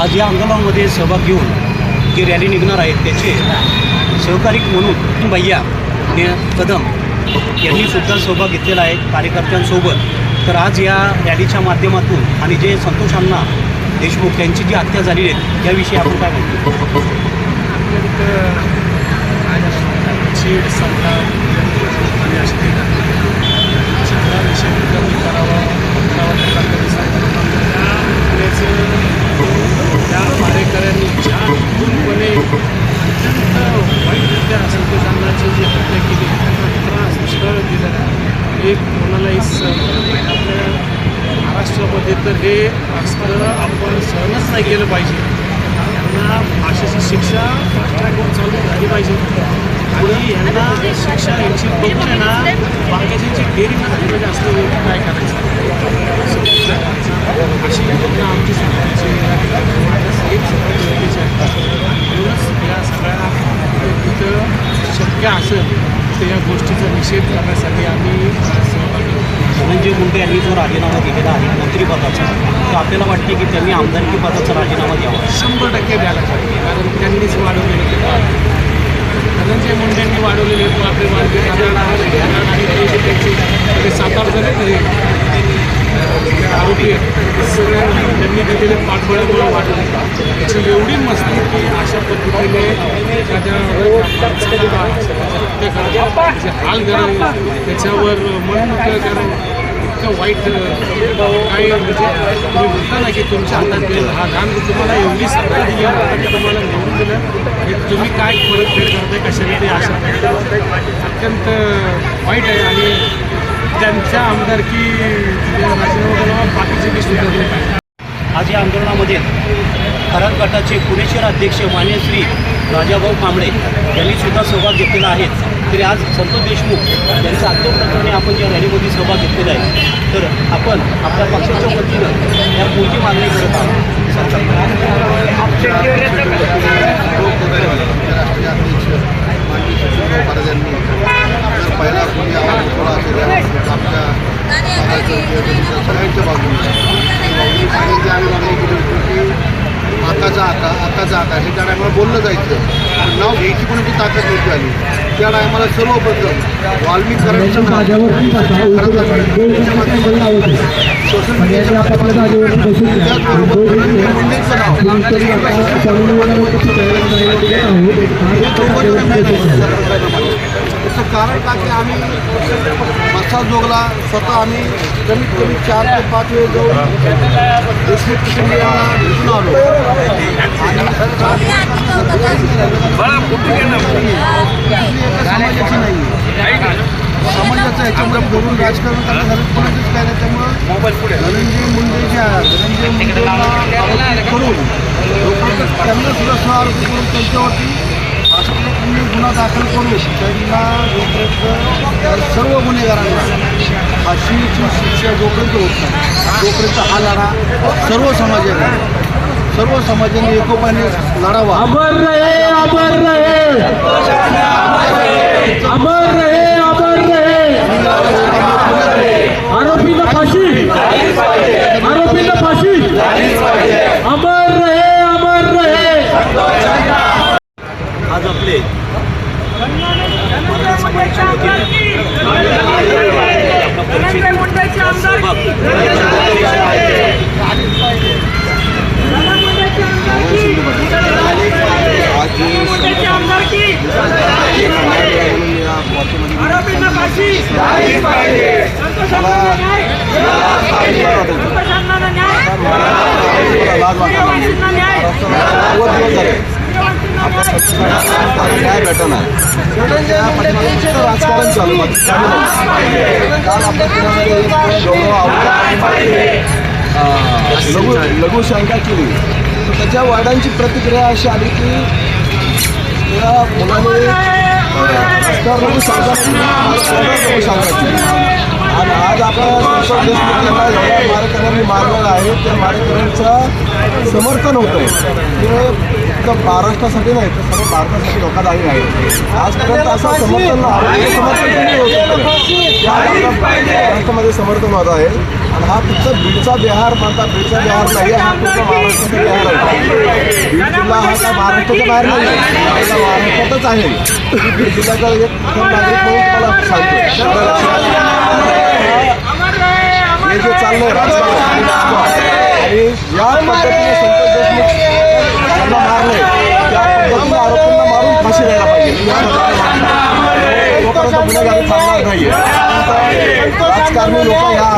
आज या आंदोलनामध्ये सहभाग घेऊन जी रॅली निघणार आहे त्याचे सहकारी म्हणून भैया ने कदम. यांनी सुद्धा सहभाग घेतलेला आहे कार्यकर्त्यांसोबत. तर आज या रॅलीच्या माध्यमातून आणि जे संतोष अण्णा देशमुख यांची जी हत्या झालेली आहे याविषयी आपण काय म्हणतो करावा करावा करण्याचं त्याचं त्या मारेकऱ्यांनी ज्या पूर्णपणे अत्यंत वाईटरित्या संतोष अण्णाची जी हत्या केली त्यांना त्रास छळ दिला. एक कोणालाही सहन नाही. आपल्या महाराष्ट्रामध्ये तर हे असतं आपण सहनच नाही केलं पाहिजे. त्यांना भाषेची शिक्षा फास्ट्रॅकवर चालू झाली पाहिजे. आणि यांना शिक्षा यांची बघून ना बाकीच्यांची डेअरी झाली पाहिजे म्हणजे असं काय करायचं अशी योजना आमची सरकारची एक जनतेची आहे म्हणूनच या सगळ्या तिथं शक्य असेल तर या गोष्टीचा निषेध करण्यासाठी आम्ही आज सहभागी धनंजय मुंडे यांनी जो राजीनामा दिलेला आहे मंत्रिपदाचा तर आपल्याला वाटते की त्यांनी आमदारकी पदाचा राजीनामा द्यावा शंभर टक्के द्यायला पाहिजे कारण त्यांनीच वाढवलेले ते पाप. धनंजय मुंडेंनी वाढवलेले आपले मार्गे आणि त्यांचे सगळे सात आठ जण आरोपी आहेत त्यांनी दिलेले पाठबळामुळे वाटले त्याची एवढी मस्ती की अशा पद्धतीने त्याच्या त्याचे हाल करावे त्याच्यावर मन मोकळं करावं इतकं वाईट काही म्हणजे तुम्ही म्हणता ना की तुमच्या हातात गेलं हा घाण तुम्हाला एवढी सत्ता दिली आहे, तुम्हाला निवडून दिलं हे तुम्ही काय परतफेड करताय कशाने ते अशा अत्यंत वाईट आहे आणि त्यांच्या आमदारकी बाकीचे आज या आंदोलनामध्ये खरात गटाचे पुणे शहर अध्यक्ष मान्य श्री राजाभाऊ कांबळे यांनी सुद्धा सहभाग घेतलेला आहे. तरी आज संतोष देशमुख यांच्या हत्येप्रकरणी आपण ज्या रॅलीमध्ये सहभाग घेतलेला आहे. तर आपण आपल्या पक्षाच्या वतीनं या कोणती मागणी करत आहोत पहिला कोणी आवाज थोडा असेल आमच्या सगळ्यांच्या बाजूने आणि जे आम्ही मागणी केली होती की हे त्या टायमाला बोललं जायचं पण नाव घ्यायची ती ताकद नव्हती आली त्या टायमाला सर्वप्रथम वाल्मिकरांचं सोशल मीडियाच्या त्याचबरोबर कारण का की आम्ही मस्सा जोगला स्वतः आम्ही कमीत कमी चार ते पाच वेळ जाऊन देशमुख कुटुंबियांना भेटून आलो. आणि समाजाची नाही समाजाचं याच्यामध्ये बोलून राजकारण करणं कोणाचंच काय त्यामुळं धनंजय मुंडेच्या धनंजय मुंडेला करून लोकांचं त्यांना सुद्धा सहआरोपी करून त्यांच्यावरती राष्ट्रीय गुन्हा दाखल करू त्यांना जोपर्यंत सर्व गुन्हेगारांना फाशीची शिक्षा जोपर्यंत होत नाही जोपर्यंत हा लढा सर्व समाजाने सर्व समाजाने एकोपाने लढावा अमर रहे अमर रहे अमर रहे अमर रहे आरोपीला फाशी आरोपीला फाशी अमर रहे अमर रहे आज आपले मराठा समाजाच्या वतीने आपला सहभाग काय भेटणार राजकारण चालू काल आपल्या पुण्यामध्ये एक लघु लघुशंका केली त्याच्या वार्डांची प्रतिक्रिया अशी आली की त्या मुलाने रस्त्यावर लघुशंका केली, केली. आणि आज आपण संसद देशमुख यांना मारेकऱ्यांनी मारलेलं आहे त्या मारेकऱ्यांचं समर्थन होतं आहे फक्त महाराष्ट्रासाठी नाही तर सर्व भारतासाठी धोकादायक आहे. आजपर्यंत असं समर्थन महाराष्ट्रामध्ये समर्थन होत आहे. आणि हा फक्त बीडचा बिहार म्हणतात बीडचा बिहार नाही हा पूर्ण महाराष्ट्राचा बिहार आहे. बीड जिल्हा हा काय महाराष्ट्राच्या बाहेर नाही. महाराष्ट्रातच आहे. बीड जिल्ह्याचा एक प्रथम नागरिक म्हणून तुम्हाला सांगतो. हे जे चाललंय राजकारण. आणि या पद्धतीने संतोष देशमुख त्यांना मारले त्या पद्धतीने आरोपींना मारून फाशी द्यायला पाहिजे. तोपर्यंत गुन्हेगारी थांबणार नाहीये. राजकारणी लोक ह्या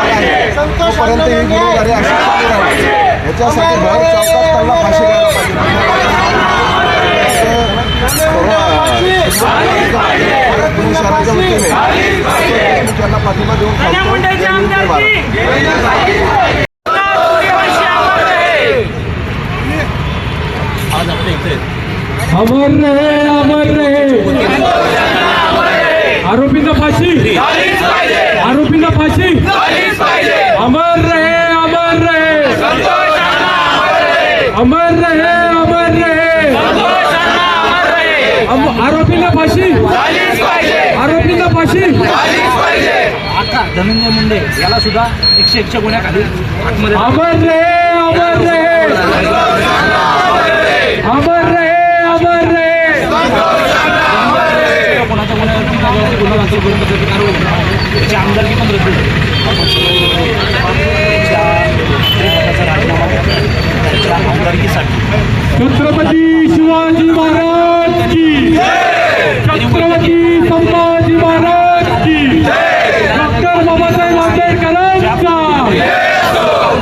आहेत. तोपर्यंत ही गुन्हेगारी अशी चालू राहील याच्यासाठी भर चौकात त्यांना फाशी द्यायला पाहिजे. शहराच्या वतीने त्यांना पाठिंबा देऊन अमर रहे अमर रहे आरोपीचा फाशी आरोपीचा फाशी अमर रहे अमर रहे। अमर रहे अमर रहे। आरोपींना फाशी. आरोपींना फाशी. आता धनंजय मुंडे याला सुद्धा एकशे एकच्या गुन्ह्याखाली आतमध्ये अमर रहे अमर रहे अमर रहे अमर गुन्ह्यावरती त्याच्यावरती गुन्हा दाखल करून त्याच्यावरती कारवाई होणार. त्याची आमदारकी पण रद्द राजीनामा त्याच्या आमदारकीसाठी. छत्रपती शिवाजी महाराज की छत्रपती संभाजी महाराज की डॉक्टर बाबासाहेब आंबेडकरांचा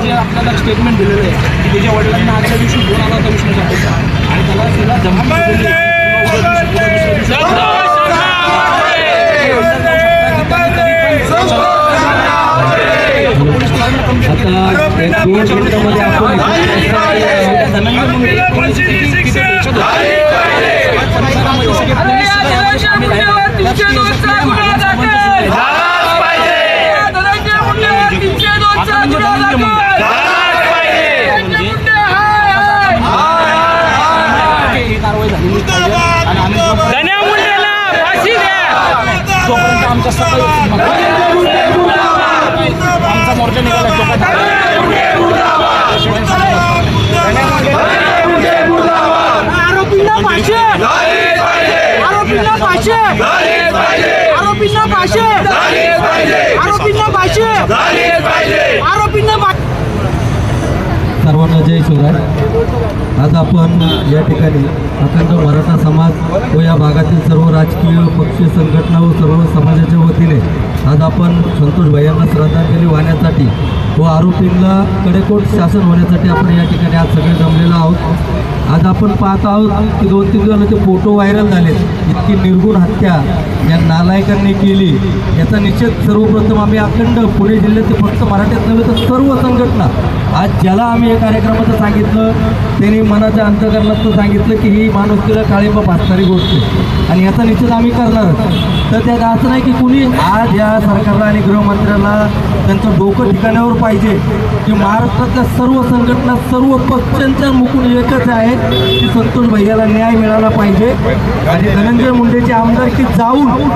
जे आपल्याला स्टेटमेंट दिलेलं आहे की त्याच्या वडिलांना आजच्या दिवशी फोन आला होता विष्णू साठेचा. आणि त्याला तिला धमकी दिलेली आहे. पुन्हा उद्या दिवशी- पुन्हा दुसऱ्या दिवशी- आता एक दोन मिनिटामध्ये आपण धनंजय मुंडे कोणाची किती- किती दहशत होती. संसारामध्ये सगळे पोलीस सुद्धा यामध्ये सामील आहेत. राष्ट्रीय सक्रिय महिला समाज असेल. आता म्हणजे धनंजय मुंडे. म्हणजे ही कारवाई झालेली पाहिजे आणि आम्ही जोपर्यंत आमच्या सकाळी आमचा मोर्चा निघाला आरोपींना फाशी. आरोपींना फाशी. आरोपींना फाशी. आरोपींना फाशी. आरोपींना फाशी. सर्वांना जय शिवराय. आज आपण या ठिकाणी अखंड मराठा समाज व या भागातील सर्व राजकीय पक्षीय संघटना व सर्व समाजाच्या वतीने आज आपण संतोष भाईंना श्रद्धांजली वाहण्यासाठी व आरोपींना कडेकोट शासन होण्यासाठी आपण या ठिकाणी आज सगळे जमलेलो आहोत. आज आपण पाहत आहोत की दोन तीन जणांचे फोटो व्हायरल झालेत. इतकी निर्गुण हत्या या नालायकांनी केली. याचा निषेध सर्वप्रथम आम्ही अखंड पुणे जिल्ह्याचे फक्त मराठीत नव्हे तर सर्व संघटना. आज ज्याला आम्ही या कार्यक्रमाचं सांगितलं त्यांनी मनाच्या अंतकरणात सांगितलं की ही माणुसकीला काळेबा भासणारी गोष्ट आहे. आणि याचा निषेध आम्ही करणारच. तर त्यात असं नाही की कुणी आज या सरकारला आणि गृहमंत्र्याला त्यांचं डोकं ठिकाणावर पाहिजे की महाराष्ट्रातल्या सर्व संघटना सर्व पक्षांच्या मुकून एकच आहे की संतोष भैयाला न्याय मिळाला पाहिजे. आणि धनंजय मुंडेची आमदारकी जाऊन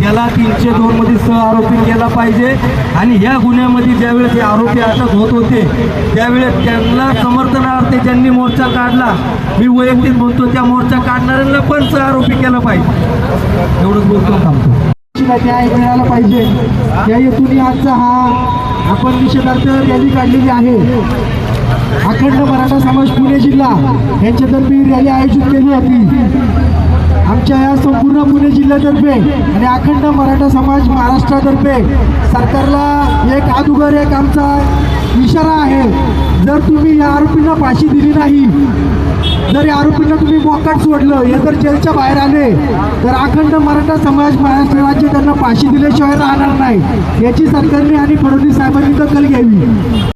त्याला तीनशे दोनमध्ये सह आरोपी केला पाहिजे. आणि ह्या गुन्ह्यामध्ये ज्यावेळेस हे आरोपी अटक होत होते त्यावेळेस त्यांना समर्थनार्थ ज्यांनी मोर्चा काढला मी वैयक्तिक बोलतो त्या मोर्चा काढणाऱ्यांना पण सह आरोपी केला पाहिजे. एवढंच बोलतो थांबतो न्याय मिळाला पाहिजे. या हेतून आजचा हा आपण निषेधार्थ रॅली काढलेली आहे. अखंड मराठा समाज पुणे जिल्हा यांच्यातर्फे ही रॅली आयोजित केली होती. आमच्या या संपूर्ण पुणे जिल्ह्यातर्फे आणि अखंड मराठा समाज महाराष्ट्रातर्फे सरकारला एक अदुगर एक आमचा इशारा आहे. जर तुम्ही या आरोपींना फाशी दिली नाही जर या आरोपींना तुम्ही मोकाट सोडलं हे जर जेलच्या बाहेर आले तर अखंड मराठा समाज महाराष्ट्र राज्य त्यांना फाशी दिल्याशिवाय राहणार नाही. याची सरकारने आणि फडणवीस साहेबांनी दखल घ्यावी.